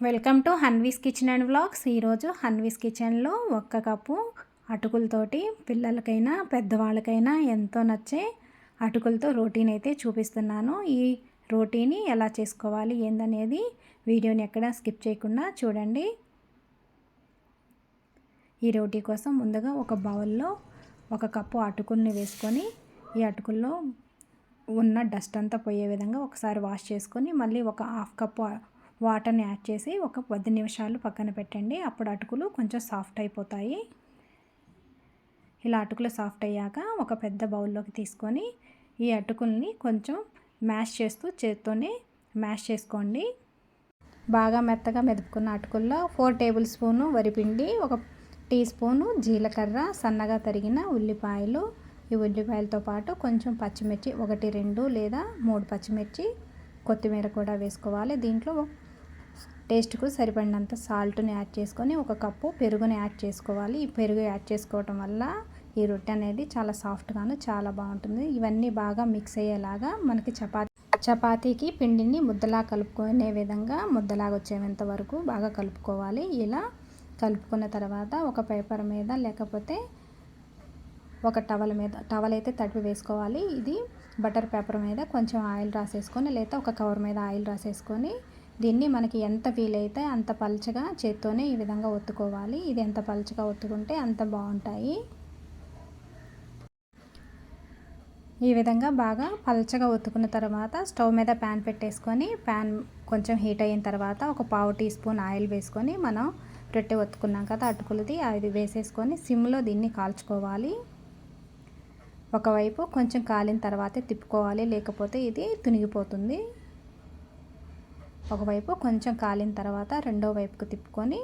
Welcome to Hanvi's kitchen and vlogs. ఈరోజు హన్వీస్ కిచెన్లో ఒక్క కప్పు అటుకులతోటి పిల్లలకైనా పెద్దవాళ్ళకైనా ఎంతో నచ్చే అటుకులతో రోటీని అయితే చూపిస్తున్నాను. ఈ రోటీని ఎలా చేసుకోవాలి ఏందనేది వీడియోని ఎక్కడ స్కిప్ చేయకుండా చూడండి. ఈ రోటీ కోసం ముందుగా ఒక బౌల్లో ఒక కప్పు అటుకుల్ని వేసుకొని ఈ అటుకుల్లో ఉన్న డస్ట్ అంతా పోయే విధంగా ఒకసారి వాష్ చేసుకొని మళ్ళీ ఒక హాఫ్ కప్పు వాటర్ని యాడ్ చేసి ఒక పది నిమిషాలు పక్కన పెట్టండి. అప్పుడు అటుకులు కొంచెం సాఫ్ట్ అయిపోతాయి. ఇలా అటుకులు సాఫ్ట్ అయ్యాక ఒక పెద్ద బౌల్లోకి తీసుకొని ఈ అటుకుల్ని కొంచెం మ్యాష్ చేస్తూ చేత్తోనే మ్యాష్ చేసుకోండి. బాగా మెత్తగా మెదుపుకున్న అటుకుల్లో ఫోర్ టేబుల్ స్పూను వరిపిండి ఒక టీ స్పూను జీలకర్ర సన్నగా తరిగిన ఉల్లిపాయలు. ఈ ఉల్లిపాయలతో పాటు కొంచెం పచ్చిమిర్చి ఒకటి రెండు లేదా మూడు పచ్చిమిర్చి కొత్తిమీర కూడా వేసుకోవాలి. దీంట్లో టేస్ట్కు సరిపడినంత సాల్ట్ని యాడ్ చేసుకొని ఒక కప్పు పెరుగుని యాడ్ చేసుకోవాలి. ఈ పెరుగు యాడ్ చేసుకోవటం వల్ల ఈ రొట్టె అనేది చాలా సాఫ్ట్గాను చాలా బాగుంటుంది. ఇవన్నీ బాగా మిక్స్ అయ్యేలాగా మనకి చపాతీ చపాతీకి పిండిని ముద్దలా కలుపుకునే విధంగా ముద్దలాగా వచ్చేంత వరకు బాగా కలుపుకోవాలి. ఇలా కలుపుకున్న తర్వాత ఒక పేపర్ మీద లేకపోతే ఒక టవల్ మీద టవల్ అయితే తడిపి వేసుకోవాలి. ఇది బటర్ పేపర్ మీద కొంచెం ఆయిల్ రాసేసుకొని లేదా ఒక కవర్ మీద ఆయిల్ రాసేసుకొని దీన్ని మనకి ఎంత వీలైతే అంత పలచగా చేత్తోనే ఈ విధంగా ఒత్తుకోవాలి. ఇది ఎంత పలచగా ఒత్తుకుంటే అంత బాగుంటాయి. ఈ విధంగా బాగా పలచగా ఒత్తుకున్న తర్వాత స్టవ్ మీద ప్యాన్ పెట్టేసుకొని ప్యాన్ కొంచెం హీట్ అయిన తర్వాత ఒక పావు టీ స్పూన్ ఆయిల్ వేసుకొని మనం రొట్టె ఒత్తుకున్నాం కదా అటుకులది అది వేసేసుకొని సిమ్లో దీన్ని కాల్చుకోవాలి. ఒకవైపు కొంచెం కాలిన తర్వాతే తిప్పుకోవాలి లేకపోతే ఇది తునిగిపోతుంది. ఒకవైపు కొంచెం కాలిన తర్వాత రెండో వైపుకు తిప్పుకొని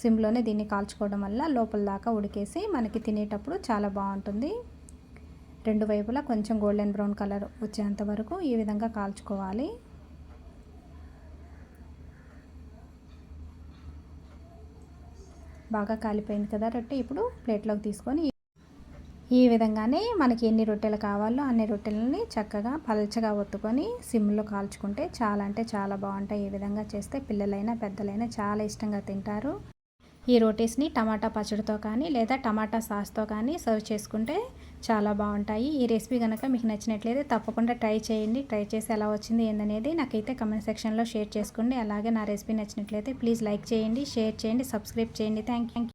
సిమ్లోనే దీన్ని కాల్చుకోవడం వల్ల లోపల దాకా ఉడికేసి మనకి తినేటప్పుడు చాలా బాగుంటుంది. రెండు వైపులా కొంచెం గోల్డెన్ బ్రౌన్ కలర్ వచ్చేంత వరకు ఈ విధంగా కాల్చుకోవాలి. బాగా కాలిపోయింది కదా రొట్టె ఇప్పుడు ప్లేట్లోకి తీసుకొని ఈ విధంగానే మనకి ఎన్ని రొట్టెలు కావాలో అన్ని రొట్టెలని చక్కగా పలచగా ఒత్తుకొని సిమ్లో కాల్చుకుంటే చాలా అంటే చాలా బాగుంటాయి. ఈ విధంగా చేస్తే పిల్లలైనా పెద్దలైనా చాలా ఇష్టంగా తింటారు. ఈ రోటీస్ని టమాటా పచ్చడితో కానీ లేదా టమాటా సాస్తో కానీ సర్వ్ చేసుకుంటే చాలా బాగుంటాయి. ఈ రెసిపీ కనుక మీకు నచ్చినట్లయితే తప్పకుండా ట్రై చేయండి. ట్రై చేసి ఎలా వచ్చింది ఏందనేది నాకైతే కమెంట్ సెక్షన్లో షేర్ చేసుకోండి. అలాగే నా రెసిపీ నచ్చినట్లయితే ప్లీజ్ లైక్ చేయండి షేర్ చేయండి సబ్స్క్రైబ్ చేయండి. Thank you.